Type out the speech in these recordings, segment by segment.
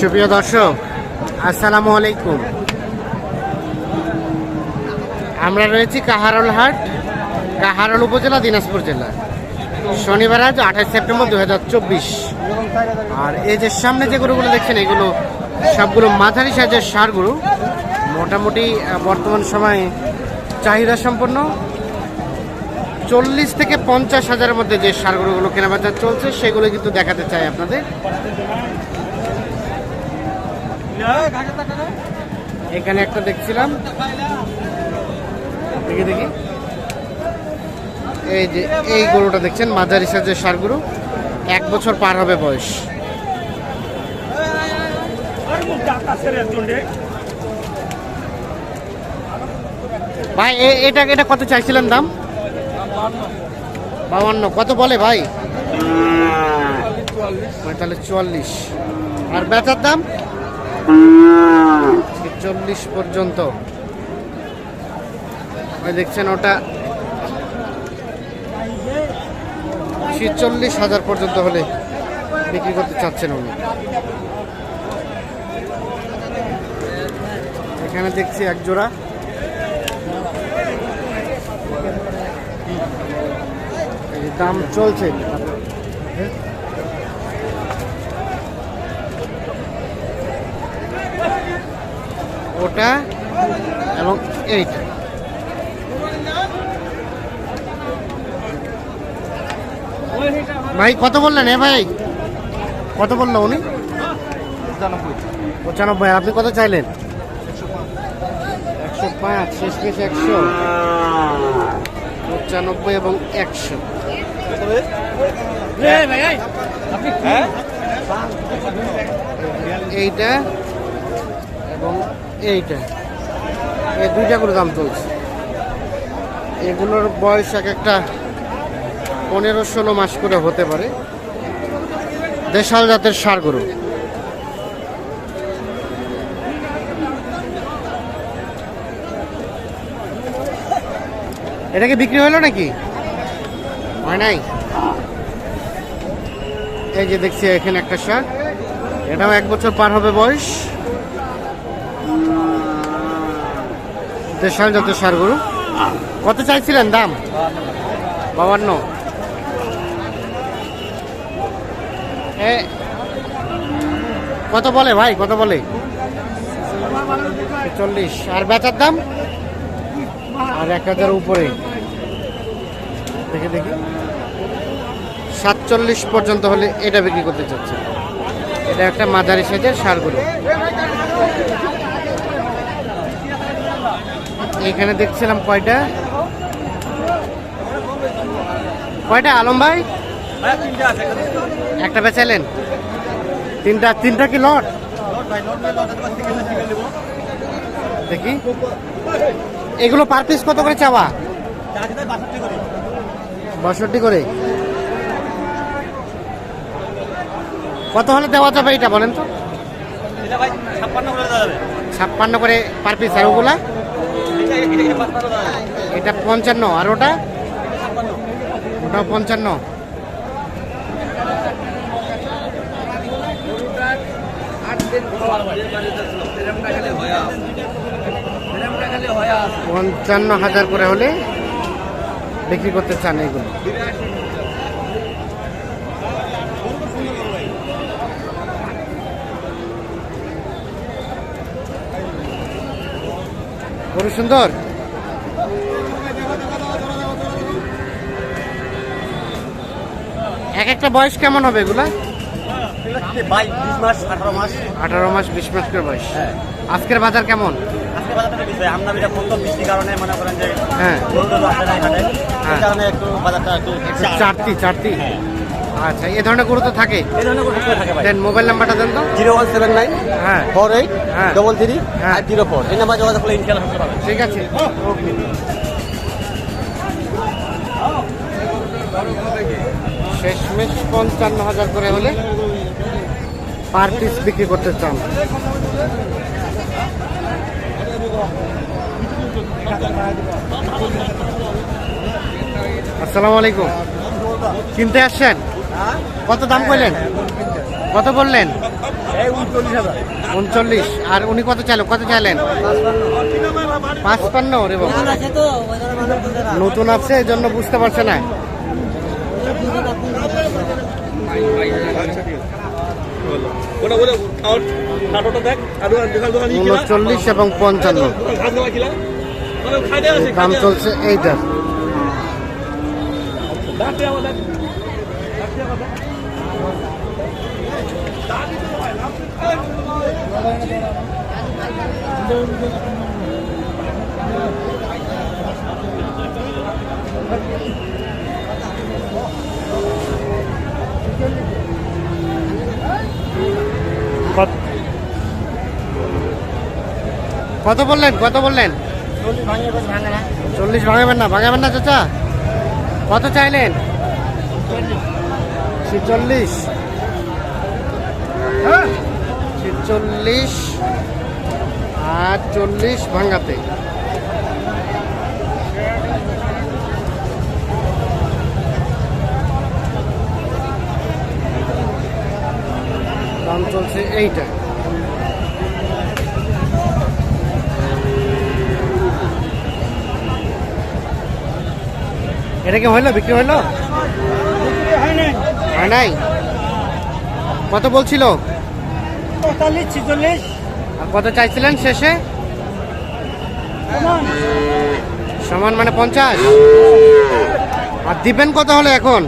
সুপ্রিয় দর্শক, আসসালামু আলাইকুম। আমরা রয়েছি কাহারল হাট, কাহারল উপজেলা, দিনাজপুর জেলা। শনিবার আজ আঠাশ সেপ্টেম্বর দু হাজার চব্বিশ। আর এই যে সামনে যে গরুগুলো দেখছেন, এগুলো সবগুলো মাঝারি সাইজের সার গরু। মোটামুটি বর্তমান সময়ে চাহিদা সম্পন্ন। চল্লিশ থেকে পঞ্চাশ হাজারের মধ্যে যে সার গরুগুলো কেনাবেচা চলছে, সেগুলো কিন্তু দেখাতে চাই আপনাদের। এখানে একটা দেখছিলাম। দেখি দেখি। এই যে, এই গরুটা দেখছেন, মাঝারি সাইজের সার গরু। এক বছর পার হবে বয়স। ভাই এটা এটা কত চাইছিলেন দাম? বাউান্ন। কত বলে ভাই? তাহলে চুয়াল্লিশ। আর বেচার দাম? চল্লিশ পর্যন্ত। দেখছেন ওটা? ছিচল্লিশ হাজার পর্যন্ত হলে বিক্রি করতে চাচ্ছেন উনি। এখানে দেখছি এক জোড়া। দাম চলছে। ওটা এবং এইটা। ভাই, কত বললেন? এ ভাই, কত বলল উনি? পঁচানব্বই। আপনি কত চাইলেন? একশো পাঁচ শেষ একশো। পঁচানব্বই এবং একশো। এইটা এবং এইটা। এই দুইটা করে দাম চলছে। এগুলোর বয়স এক একটা পনেরো ষোলো মাস করে হতে পারে। দেশাল জাতের সার গরু। এটা কি বিক্রি হলো নাকি? হয় নাই? এই যে দেখছি এখানে একটা সার। এটাও এক বছর পার হবে বয়স। দেশাল জাতের সার গরু কত চাইছিলেন দাম? বাবান্ন। কত বলে ভাই, কত বলে? চল্লিশ আর বেচার দাম? আর এক হাজার উপরে। দেখে দেখি। সাতচল্লিশ পর্যন্ত হলে এটা বিক্রি করতে চাচ্ছে এটা একটা মাঝারি সাইজের সারগুলো এখানে দেখছিলাম কয়টা? কয়টা আলম ভাই? একটা বেচাইলেন তিনটা তিনটা কি লট? দেখি। এগুলো পার পিস কত করে চাওয়া? বাষট্টি করে। কত হলে দেওয়া যাবে এটা বলেন তো? ছাপ্পান্ন করে পার পিস আর ওগুলা? এটা পঞ্চান্ন আর ওটা? ওটা পঞ্চান্ন। পঞ্চান্ন হাজার করে হলে বিক্রি করতে চান এগুলো গরু সুন্দর। এক একটা বয়স কেমন হবে এগুলা? আঠারো মাস। বিশ মাস করে বয়স। আজকের বাজার কেমন? মনে যে হ্যাঁ। হ্যাঁ। চারটি চারটি আচ্ছা এ ধরনের গরু তো থাকে? এই ধরনের গরু সবসময় থাকে ভাই। দেন মোবাইল নাম্বারটা দেন তো। জিরো ওয়ান সেভেন নাইন হ্যাঁ ফোর এইট হ্যাঁ। ডবল থ্রি হ্যাঁ। Zero four. এই নাম্বার যোগাযোগ করলে ইনশাল্লাহ পাবেন। ঠিক আছে। ওকে। শেষমেশ পঞ্চান্ন হাজার করে হলে পার পিস বিক্রি করতে চান। আসসালামু আলাইকুম। কিনতে আসছেন? কত দাম কইলেন কত বললেন উনচল্লিশ আর উনি কত চাইলেন কত চাইলেন? পাঁচপান্ন রে বাবা। নতুন আছে এই জন্য বুঝতে পারছে না। উনচল্লিশ এবং পঞ্চান্ন। দাম চলছে এইটার। কত- বললেন? কত বললেন? চল্লিশ ভাঙাবেন না ভাঙাবেন না চাচা। কত চাইলেন? ছিচল্লিশ। ছিচল্লিশ আর চল্লিশ ভাঙাতে দাম চলছে এইটা। এটা কি হইল? বিক্রি হইল? হয় নাই? কত বলছিল? পঁয়তাল্লিশ ছিচল্লিশ। আর কত চাইছিলেন শেষে? সমান। মানে পঞ্চাশ? আর দিবেন কত হলে এখন?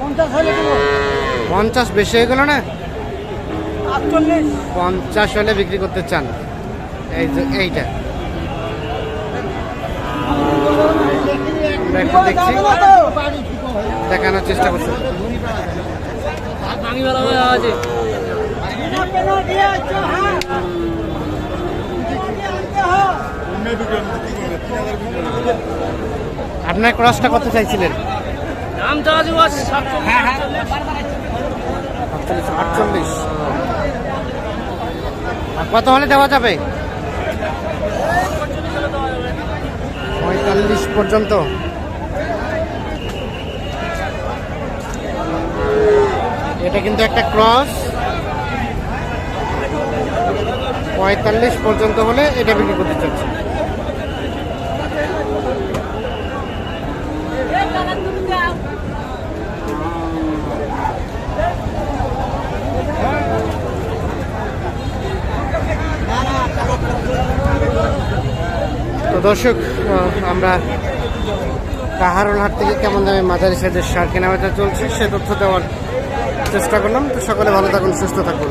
পঞ্চাশ হলে দেবো। পঞ্চাশ বেশি হয়ে গেল না? পঞ্চাশ হলে বিক্রি করতে চান। এই এইটা। দেখছি। দেখানোর চেষ্টা করছি। আপনার ক্রসটা কত চাইছিলেন? দাম তো আজ আটচল্লিশ। কত হলে দেওয়া যাবে? পঁয়তাল্লিশ পর্যন্ত। এটা কিন্তু একটা ক্রস। পঁয়তাল্লিশ পর্যন্ত হলে এটা বিক্রি করতে চাচ্ছি তো দর্শক আমরা কাহারোল হাট থেকে কেমন দামে মাঝারি সাইজের সার কেনাবেচা চলছে, সে তথ্য দেওয়ার চেষ্টা করলাম। তো সকলে ভালো থাকুন, সুস্থ থাকুন।